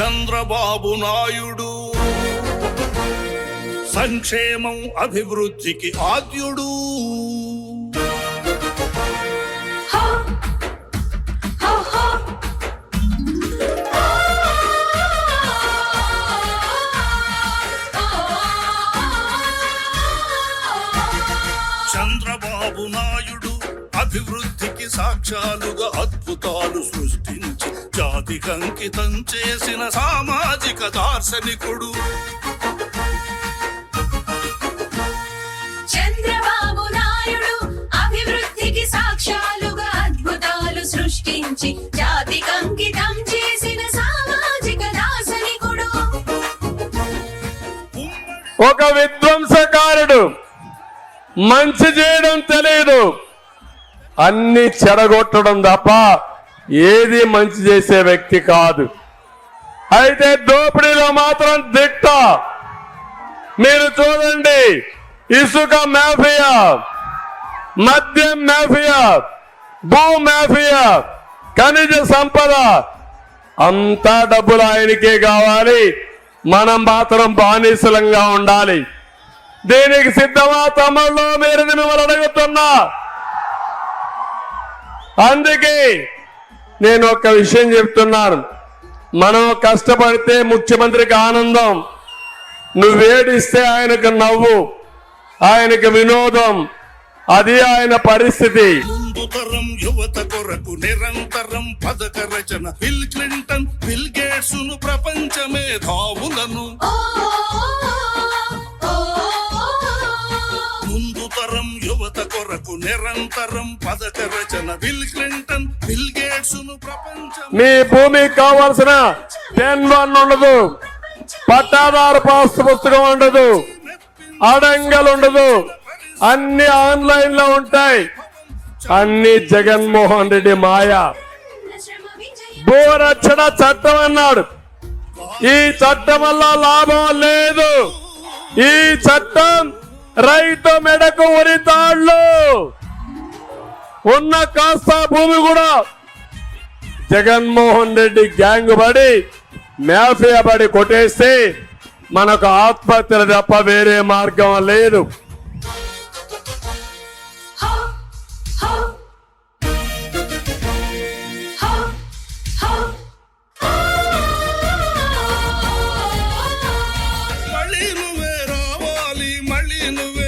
చంద్రబాబు నాయుడు. సంక్షేమం అభివృద్ధికి ఆద్యుడు. చంద్రబాబు నాయుడు అభివృద్ధికి సాక్ష్యాలుగా అద్భుతాలు సృష్టించి జాతికి అంకితం చేసిన సామాజిక దార్శనికుడు. చంద్రబాబు నాయుడు అభివృద్ధికి సాక్ష్యాలుగా అద్భుతాలు సృష్టించి జాతికి అంకితం చేసిన సామాజిక దార్శనికుడు. ఒక విధ్వంసకారుడు. మంచి చేయడం తెలియదు అన్ని చెడగొట్టడం తప్ప ఏది మంచి చేసే వ్యక్తి కాదు. అయితే దోపిడీలో మాత్రం దిట్ట. మీరు చూడండి ఇసుక మాఫియా మద్యం మాఫియా భూ మాఫియా ఖనిజ సంపద అంతా డబ్బులు ఆయనకే కావాలి. మనం మాత్రం బానిసలంగా ఉండాలి. దీనికి సిద్ధమా తమ్ముళ్ళు? మీరు మిమ్మల్ని అడుగుతున్నా అందుకే నేను ఒక విషయం చెప్తున్నాను. మనం కష్టపడితే ముఖ్యమంత్రికి ఆనందం. నువ్వేడిస్తే ఆయనకు నవ్వు ఆయనకు వినోదం. అది ఆయన పరిస్థితి. తరం యువత కొరకు నిరంతరం పథక రచన. బిల్ క్లింటన్ బిల్ గేట్స్ను ప్రపంచ మేధావులను కొరకు నిరంతరం పథక రచన బిల్ క్లింటన్ బిల్ గేట్స్ మీ భూమికి కావాల్సిన టెన్ వన్ ఉండదు. పట్టాదారు పాస్ పుస్తకం ఉండదు. అడంగలు ఉండదు. అన్ని ఆన్లైన్లో ఉంటాయి. అన్ని జగన్మోహన్ రెడ్డి మాయ. భూరక్షణ చట్టం అన్నాడు. ఈ చట్టం వల్ల లాభం లేదు. ఈ చట్టం రైతు మెడకు ఉరితాళ్ళు ఉన్న కాస్త భూమి కూడా జగన్మోహన్ రెడ్డి గ్యాంగ్ పడి మాఫియా పడి కొట్టేస్తే మనకు ఆత్మహత్యలు తప్ప వేరే మార్గం లేదు.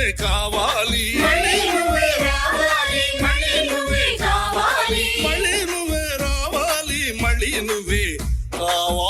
నువ్వే కావాలి. మళ్ళీ నువ్వే రావాలి మళ్ళీ నువ్వే కావాలి.